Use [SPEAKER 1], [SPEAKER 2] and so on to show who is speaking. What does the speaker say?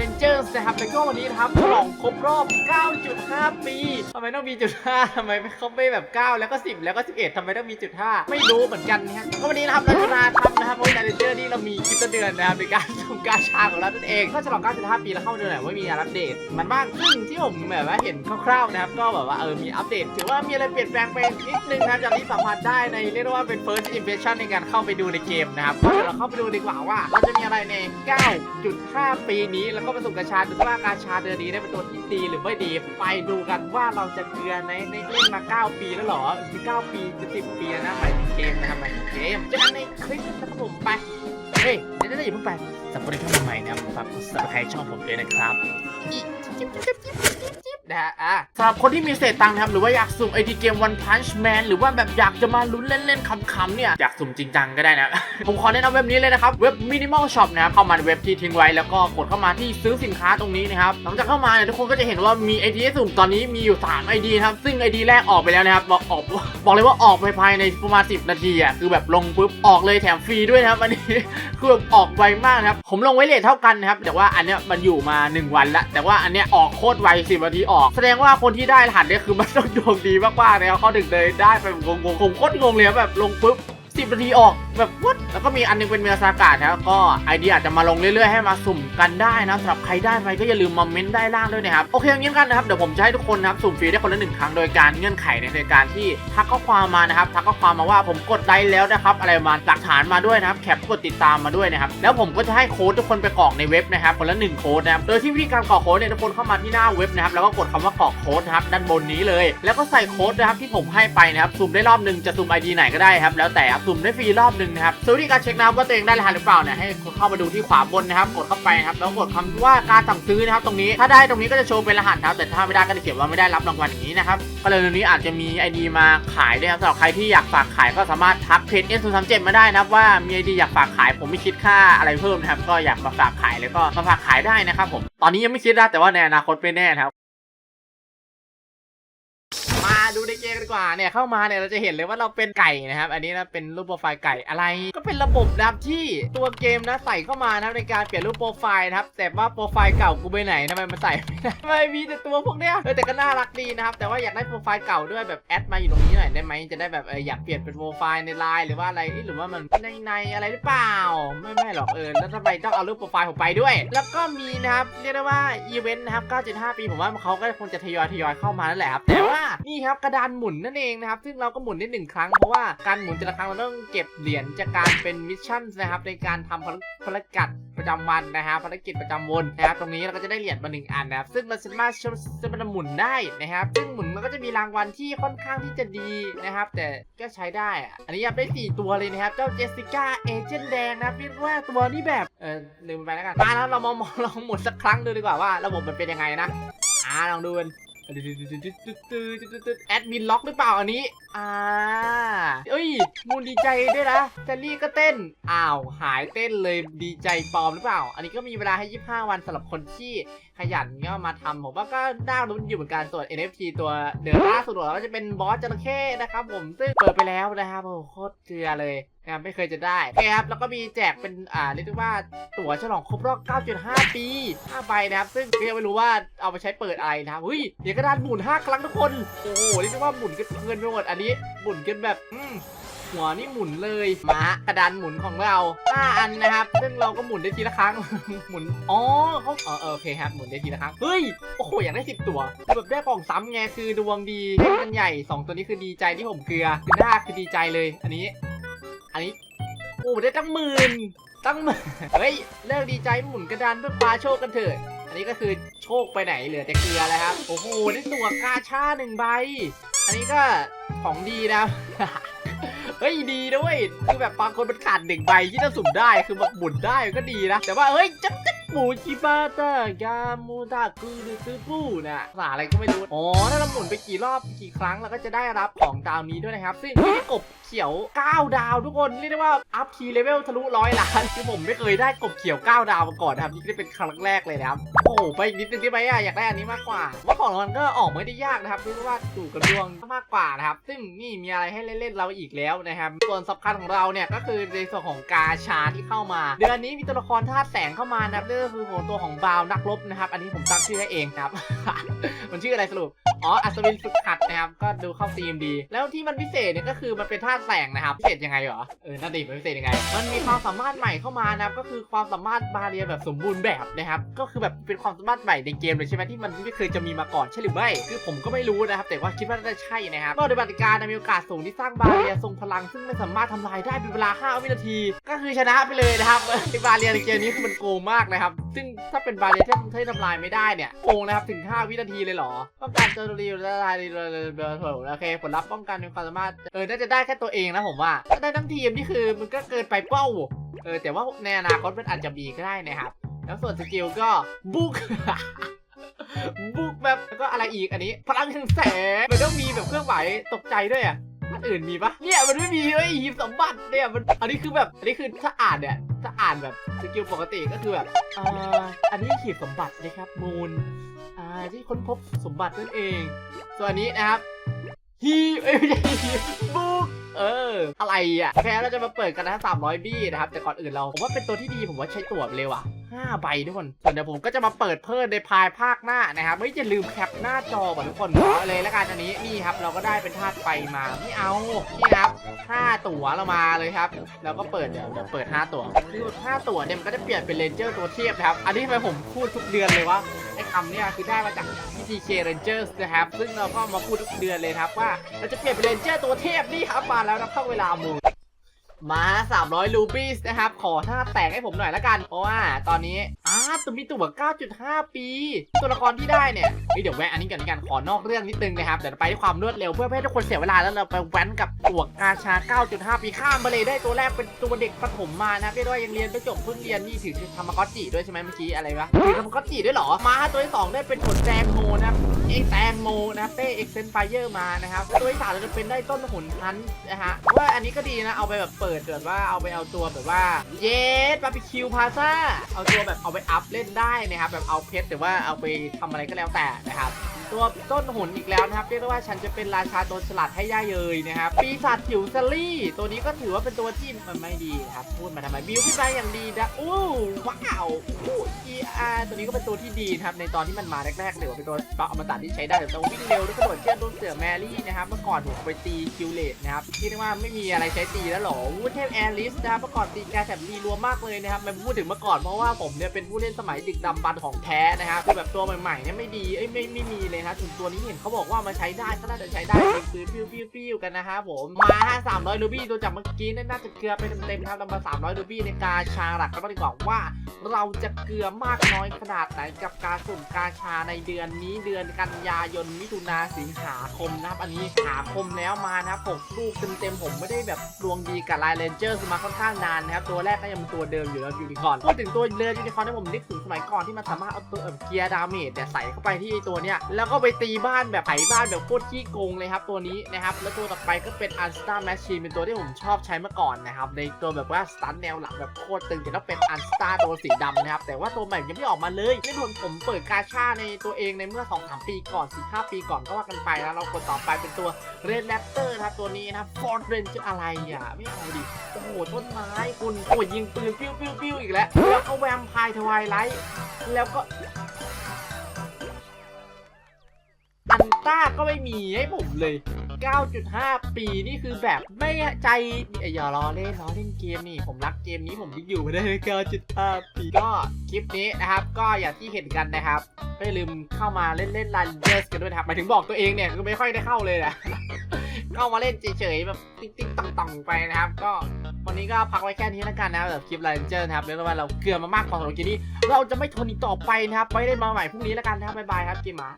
[SPEAKER 1] Rangers นะครับแล้วก็วันนี้นะครับฉลองครบรอบ 9.5 ปีทำไมต้องมีจุด5ทำไมเขาไม่แบบ 9 แล้วก็ 10 แล้วก็ 11ทำไมต้องมีจุด5ไม่รู้เหมือนกันนะฮะก็วันนี้นะครับเราจะมาทำนะครับเพราะใน Ranger นี่เรามีคลิปต้นเดือนนะครับในการทำการชาของเรานั่นเองก็ฉลอง 9.5 ปีแล้วเข้ามาดูหน่อยว่ามีอัปเดต มันบ้างซึ่งที่ผมแบบว่าเห็นคร่าวๆนะครับก็แบบว่าเออมีอัปเดต ถือว่ามีอะไรเปลี่ยนแปลงไปนิดนึงนะครับจากที่สัมผัสได้ในเรียกได้ว่าเป็น first impression ในการเข้าไปดูในเกมนะครับก็เดี๋ยวเราเข้าไปดูดีกว่าว่าเราจะมีอะไรใน 9.5 ปีนี้แล้วก็ประสบการะชาดูว่ากาชาเดือนนี้ได้เป็นตัวที่ดีหรือไม่ดี ไปดูกันว่าเราจะเกลือในในเล่นมา 9 ปีแล้วเหรอหรือ9ปีจะ10ปีแล้วนะหมายถึงเกมนะครับหมายถึงเกมจอกันในคลิปนะครับผมไปเฮ้ยเดี๋ยวได้ยวอย่าเพิ่งไปสำหรับคนที่เข้ามาใหม่นะครับฝากกด subscribe ช่องผมด้วยนะครับ นะฮะอะสำหรับคนที่มีเศษตังค์นะครับหรือว่าอยากสุ่มไอทีเกม One Punch Man หรือว่าแบบอยากจะมาลุ้นเล่นๆขำๆเนี่ยอยากสุ่มจริงจังก็ได้นะ ผมขอแนะนำเว็บนี้เลยนะครับ เว็บ Minimal Shop นะครับเข้ามาในเว็บที่ทิ้งไว้แล้วก็กดเข้ามาที่ซื้อสินค้าตรงนี้นะครับหลังจากเข้ามาเนี่ยทุกคนก็จะเห็นว่ามี ID ให้สุ่มตอนนี้มีอยู่3 ID นะครับซึ่ง ID แรกออกไปแล้วนะครับบอกออกบอกเลยว่าออกไปภายในประมาณ10 นาทีอะคือแบบลงปุ๊บออกเลยแถมฟรีด้วยนะครับอันนี้คือแบบออกไวมากครับผมลงไว้เลทเท่ากันนะครับแต่ว่าอันเนี้ยมันอยู่มา 1 วันละแต่ว่าอันเนี้ยออกโคตรไว10นาทีออกแสดงว่าคนที่ได้รหัสเนี่ยคือมันต้องดวงดีมากๆนะครับเขาถึงเลยได้ไปงงๆผมโคตรงงเลยแบบลงปุ๊บ10นาทีออก แบบวัดแล้วก็มีอันนึงเป็นเมลซากาดนะครับก็ไอเดียอาจจะมาลงเรื่อยๆให้มาสุ่มกันได้นะสำหรับใครได้ไปก็อย่าลืมมาเม้นต์ได้ล่างด้วยนะครับโอเคอย่างนี้กันนะครับเดี๋ยวผมจะให้ทุกคนนะครับสุ่มฟรีได้คนละหนึ่งครั้งโดยการเงื่อนไขในการที่ทักข้อความมานะครับทักข้อความมาว่าผมกดไลค์แล้วนะครับอะไรมาหลักฐานมาด้วยนะครับแคปกดติดตามมาด้วยนะครับแล้วผมก็จะให้โค้ดทุกคนไปกรอกในเว็บนะครับคนละหนึ่งโค้ดนะครับโดยที่วิธีการกรอกโค้ดเนี่ยทุกคนเข้ามาที่หน้าเว็บนะครับแล้วก็กดคำว่ากรอกโค้ดนะครับด้านบนนี้เลย แล้วก็ใส่โค้ดนะครับที่ผมให้ไปนะครับสุ่มได้รอบหนึ่งจะสุ่มไอดีไหนก็ได้ครับแล้วแต่ครับสุ่มได้ฟรีรอบหนึ่งนะครับส่วนวิธีการเช็คนะครับว่าตัวเองได้รหัสหรือเปล่าเนี่ยให้เข้ามาดูที่ขวาบนนะครับกดเข้าไปนะครับแล้วกดคำว่าการสั่งซื้อนะครับตรงนี้ถ้าได้ตรงนี้ก็จะโชว์เป็นรหัสครับแต่ถ้าไม่ได้ก็จะเขียนว่าไม่ได้รับรางวัลอย่างนี้นะครับก็เลยตรงนี้อาจจะมีไอดีมาขายด้วยครับสำหรับใครที่อยากฝากขายก็สามารถทักเพจ S 0 3 7 มาได้นะครับว่ามีไอดีอยากฝากขายผมไม่คิดค่าอะไรเพิ่มนะครับก็อยากมาฝากขายแล้วก็มาฝากขายได้นะครับผมตอนนี้ยังไม่คิดนะแต่ว่าในอนาคตไม่แน่ครับ ดูในเกมดีกว่าเนี่ยเข้ามาเนี่ยเราจะเห็นเลยว่าเราเป็นไก่นะครับ อันนี้นะเป็นรูปโปรไฟล์ไก่อะไร ก็เป็นระบบนะครับที่ตัวเกมนะใส่เข้ามานะครับในการเปลี่ยนรูปโปรไฟล์นะครับแต่ว่าโปรไฟล์เก่ากูไปไหนทำไมมันใส่ไม่ได้ทำไมมีแต่ตัวพวกเนี้ยเออแต่ก็น่ารักดีนะครับแต่ว่าอยากได้โปรไฟล์เก่าด้วยแบบแอดมาอยู่ตรงนี้หน่อยได้ไหมจะได้แบบเอออยากเปลี่ยนเป็นโปรไฟล์ในไลน์หรือว่าอะไรหรือว่ามันในในอะไรหรือเปล่า ไม่ไม่หรอกเออแล้วทำไมต้องเอารูปโปรไฟล์ผมไปด้วย แล้วก็มีนะครับเรียกได้ว่าอีเวนต์นะครับ 9.5 ปีผมว่าเขาก็คงจะทยอยทยอยเข้ามานั่นแหละครับแต่ว่านี่ครับกระดานหมุนนั่นเองนะครับซึ่งเราก็หมุนได้หนึ่งครั้งเพราะว่าการหมุนแต่ละครั้งเราต้องเก็บเหรียญจากการเป็นมิชชั่นนะครับในการทำภารกิจประจำวันนะครับภารกิจประจำวันนะครับตรงนี้เราก็จะได้เหรียญมาหนึ่งอันนะครับซึ่งเราสามารถจะมันหมุนได้นะครับซึ่งหมุนมันก็จะมีรางวัลที่ค่อนข้างที่จะดีนะครับ แต่ก็ใช้ได้อันนี้ยับได้สี่ตัวเลยนะครับเจ้าเจสสิก้าเอเจนต์แดงนะครับเรียกว่าตัวนี้แบบเออลืมไปแล้วกันมาแล้วเรามองลองหมุนสักครั้งดูดีกว่าว่าระบบมันเป็นยังไงนะอ่าลองดูกัน แอดมินล็อกหรือเปล่าอันนี้ อ่า เอ้ย มูลดีใจด้วยนะแจลลี่ก็เต้น อ้าว หายเต้นเลยดีใจปลอมหรือเปล่า อันนี้ก็มีเวลาให้ 25 วันสำหรับคนที่ขยันก็มาทำผมว่าก็น่ารุ้นอยู่เหมือนกันส่วน NFT ตัวเดือนล่าสุดเราก็จะเป็นบอสจระเข้นะครับผมซึ่งเปิดไปแล้วนะครับโอ้โหโคตรเกลือเลย นะครับไม่เคยจะได้โอเคครับแล้วก็มีแจกเป็นอ่าเรียกได้ว่าตั๋วฉลองครบรอบ 9.5 ปี5ใบนะครับซึ่งก็ยังไม่รู้ว่าเอาไปใช้เปิดอะไรนะครับเฮ้ยเดี๋ยวกระดานหมุน 5 ครั้งทุกคนโอ้โหเรียกได้ว่าหมุนกันเพลินไปหมดอันนี้หมุนกันแบบอืมหัวนี่หมุนเลยมากระดานหมุนของเรา5อันนะครับ ซึ่งเราก็หมุนได้ทีละครั้ง หมุน อ๋อเขาเออโอเคครับ หมุนได้ทีละครั้ง เฮ้ย โอ้โห อยากได้ 10 ตัวแบบได้กล่องซ้ำไง คือดวงดีเล่นกันใหญ่ 2 ตัวนี้คือดีใจที่ผมเกลือคือหน้าคือดีใจเลย อันนี้ อันนี้โอ้ได้ตั้งหมื่นตั้งหมื่นเฮ้ยเลิกดีใจหมุนกระดานเพื่อปลาโชคกันเถอะ อันนี้ก็คือโชคไปไหนเหลือแต่เกลือแล้วครับ โอ้โหได้ตัวกาชาหนึ่งใบ อันนี้ก็ของดีนะเฮ้ยดีด้วยคือแบบบางคนมันขาดหนึ่งใบที่จะสุ่มได้คือแบบหมุนได้ก็ดีนะแต่ว่าเฮ้ยจับจับ หมูจิบาตายามูตาคือคือปูนะภาษาอะไรก็ไม่รู้ อ๋อ ถ้าเราหมุนไปกี่รอบกี่ครั้งเราก็จะได้รับของดาวนี้ด้วยนะครับ ซึ่งกบเขียว 9 ดาวทุกคน เรียกได้ว่า อัพทีเลเวลทะลุร้อยล้านคือผมไม่เคยได้กบเขียว 9 ดาวมาก่อนนะครับ นี่ได้เป็นครั้งแรกเลยนะครับ โอ้ไปอีกนิดนึงได้ไหมอะอยากได้อันนี้มากกว่าว่าของรางวัลก็ออกไม่ได้ยากนะครับเรียกว่าถูกกระดวงมากกว่านะครับ ซึ่งนี่มีอะไรให้เล่นๆเราอีกแล้วนะครับ ส่วนสำคัญของเราเนี่ยก็คือในส่วนของกาชาที่เข้ามา เดือนนี้มีตัวละครธาตุแสงเข้ามานะครับก็คือหัวตัวของบาวนักรบนะครับ อันนี้ผมตั้งชื่อให้เองครับ มันชื่ออะไรสรุป อ๋อ อัศวินฝึกหัดนะครับ ก็ดูเข้าธีมดี แล้วที่มันพิเศษเนี่ยก็คือมันเป็นท่าแสงนะครับ พิเศษยังไงเหรอ เออน่าดีมันพิเศษยังไง มันมีความสามารถใหม่เข้ามานะครับ ก็คือความสามารถบาเรียแบบสมบูรณ์แบบนะครับ ก็คือแบบเป็นความสามารถใหม่ในเกมเลยใช่ไหมที่มันไม่เคยจะมีมาก่อนใช่หรือไม่ คือผมก็ไม่รู้นะครับ แต่ว่าคิดว่าน่าจะใช่นะครับก็ปฏิบัติการมีโอกาสสูงที่สร้างบาเรียทรงพลัง ซึ่งไม่สามารถทำลายได้เป็นเวลา 5 วินาที ก็คือชนะไปเลยนะครับบาเรียในเกมนี้คือมันโกงมากนะครับ ซึ่งถ้าเป็นบาเรียที่ทำลายไม่ได้เนี่ยโกงนะครับถึง 5 วินาทีเลยเหรอป้องกันโจมตีละลายโอเคผลลัพธ์ป้องกันเป็นความสามารถเออน่าจะได้แค่ตัวเองนะผมว่าถ้าได้ทั้งทีมนี่คือมันก็เกินไปเป้าเออแต่ว่าในอนาคตมันอาจจะมีก็ได้นะครับ แล้วส่วนสกิลก็บุกบุกแบบแล้วก็อะไรอีกอันนี้ พลังแห่งแสงมันต้องมีแบบเครื่องหมายตกใจด้วยอะอันอื่นมีปะเนี่ยมันไม่มีเว้ยหีบสมบัติเนี่ยมันอันนี้คือแบบอันนี้คือถ้าอ่านเนี่ยถ้าอ่านแบบสกิลปกติก็คือแบบอ่าอันนี้หีบสมบัตินะครับมูล ที่ค้นพบสมบัตินั่นเอง ส่วนอันนี้นะครับฮีเอ้ยบุกเออ อะไรอะแค่เราจะมาเปิดกันนะสามร้อยบี้นะครับ แต่ก่อนอื่นเราผมว่าเป็นตัวที่ดีผมว่าใช้ตั๋วไปเลยว่ะ 5ใบทุกคนส่วนเดี๋ยวผมก็จะมาเปิดเพิ่มในภายภาคหน้านะครับไม่จะลืมแคปหน้าจอก่อนทุกคนเอาเลยแล้วกันอันนี้นี่ครับเราก็ได้เป็นธาตุไฟมาไม่เอานี่ครับ5ตั๋วเรามาเลยครับแล้วก็เปิดเดี๋ยวเดี๋ยวเปิด 5 ตั๋วคือ5ตั๋วเนี่ยมันก็จะเปลี่ยนเป็นเลนเจอร์ตัวเทียบนะครับอันนี้ทำไมผมพูดทุกเดือนเลยว่าไอ้คำเนี่ยคือได้มาจาก PTK Rangers นะครับ ซึ่งเราก็มาพูดทุกเดือนเลยครับว่าเราจะเปลี่ยนเป็นเลนเจอร์ตัวเทพนี่ครับมาแล้วนะเข้าเวลามู มา300รูบี้นะครับ ขอท่าแตกให้ผมหน่อยละกัน เพราะว่าตอนนี้อ้าตัวมีตัว9.5 ปี ตัวละครที่ได้เนี่ยเฮ้ยเดี๋ยวแวะอันนี้กันกันขอนอกเรื่องนิดนึงนะครับเดี๋ยวไปด้วยความรวดเร็วเพื่อไม่ให้ทุกคนเสียเวลาแล้วเราไปแว้นกับตัวกาชา 9.5 ปีข้ามไปเลยได้ตัวแรกเป็นตัวเด็กประถมมานะครับเรียกได้ว่ายังเรียนไม่จบเพิ่งเรียนนี่ถือทามากอจิด้วยใช่ไหมเมื่อกี้อะไรวะถือทามากอจิด้วยเหรอมาตัวที่สองได้เป็นผลแตงโมนะเอ็กแตงโมนะเป้เอ็กเซนไฟเยอร์มานะครับตัวที่สามเราจะเป็นได้ต้นหุนพันนะฮะว่าอันนี้ก็ดีนะเอาไปแบบเปิดปิดแบบว่าเอาไปเอาตัวแบบว่า เยสบาร์บีคิวพาซ่าเอาตัวแบบเอาไปอัพเล่นได้นะครับแบบเอาเพชรหรือว่าเอาไปทำอะไรก็แล้วแต่นะครับ ตัวต้นหุนอีกแล้วนะครับเรียกได้ว่าฉันจะเป็นราชาโดนสลัดให้ย่าเยยนะครับปีศาจผิวซลลี่ ตัวนี้ก็ถือว่าเป็นตัวที่มันไม่ดีครับพูดมาทำไมบิวขึ้นมาอย่างดีนะอู้ว้าวอู้อีอาตัวนี้ก็เป็นตัวที่ดีนะครับในตอนที่มันมาแรกๆเลยว่าเป็นตัวบัฟอมตะที่ใช้ได้แต่ตัววิ่งเร็วด้วยกระโดดเชือกโดนเสือแมรี่นะครับเมื่อก่อนผมไปตีคิวเลตนะครับที่เรียกว่าไม่มีอะไรใช้ตีแล้วหรอวูดเทพแอลิสนะครับเมื่อก่อนตีแกแถบตีรัวมากเลยนะครับมันพูดถึงเมื่อก่อนเพราะว่าผมเนี่ยเป็นผู้เล่นสมัยดึกดำบรรพ์ของแท้นะครับคือแบบตัวใหม่ๆเนี่ยไม่ดีเอ้ยไม่ไม่มีเลยนะถึงตัวนี้เห็นเขาบอกว่ามาใช้ได้ก็น่าจะใช้ได้เป็นปืนปิ้วปิ้วปิ้วกันนะครับผมมาสามร้อยรูบี้ตัวจากเมื่อกี้น่าจะเกลือไปเต็มๆครับเรามาสามร้อยรูบี้ในกาชาหลักก็ต้องดีกว่าว่าเราจะเกลือมากน้อยขนาดไหนกับการสุ่มกาชาในเดือนนี้เดือนกันยายนมิถุนาสิงหาคมนะครับ อันนี้หาคมแล้วมานะครับผมลูกเต็มๆผมไม่ได้แบบดวงดีกับไลน์เรนเจอร์มาค่อนข้างนานนะครับตัวแรกก็ยังเป็นตัวเดิมอยู่แล้วยูนิคอนพูดถึงตัวเรือยูนิคอนที่ผมนึกถึงสมัยก่อนที่มันสามารถเอาตัวเอ่อเกียร์ดาเมจเนี่ยใส่เข้าไปที่ตัวเนี้ยแล้วก็ไปตีบ้านแบบไถบ้านแบบโคตรขี้โกงเลยครับตัวนี้นะครับ แล้วตัวต่อไปก็เป็นอันสตาร์แมชชีนเป็นตัวที่ผมชอบใช้เมื่อก่อนนะครับในตัวแบบว่าสตันแนวหลังแบบโคตรตึงแต่ต้องเป็นอันสตาร์ตัวสีดำนะครับแต่ว่าตัวใหม่ยังไม่ออกมาเลยไม่ทนผมเปิดกาชาในตัวเองในเมื่อ2-3ปีก่อน4-5ปีก่อนก็ว่ากันไปแล้วเรากดต่อไปเป็นตัวเรดแรปเตอร์ครับตัวนี้นะฟอร์ดเรนจะอะไรอะไม่เอาดิโอ้โหต้นไม้คุณโอ้ยยิงปืนปิ้วปิ้วปิ้วอีกแล้วแล้วก็แวมไพร์ทวายไลท์แล้วก็ นต้าก็ไม่มีให้ผมเลย 9.5 ปีนี่คือแบบไม่ใจเอ้ยอย่าล้อเล่นล้อเล่นเกมนี่ ผมรักเกมนี้ผมถึงอยู่มาได้9.5 ปีก็คลิปนี้นะครับ ก็อย่างที่เห็นกันนะครับไม่ลืมเข้ามาเล่นเล่นรันเดอร์สกันด้วยนะครับหมายถึงบอกตัวเองเนี่ยคือไม่ค่อยได้เข้าเลยนะเข้ามาเล่นเฉยๆแบบติ๊งติ๊งต่องๆไปนะครับ ก็วันนี้ก็พักไว้แค่นี้แล้วกันนะแบบคลิปรันเจอร์นะครับเรียกได้ว่าเราเกลือมามากพอสำหรับคลิปนี้ เราจะไม่ทนอีกต่อไปนะครับไว้ได้มาใหม่พรุ่งนี้แล้วกันนะครับบ๊ายบายครับเกมมา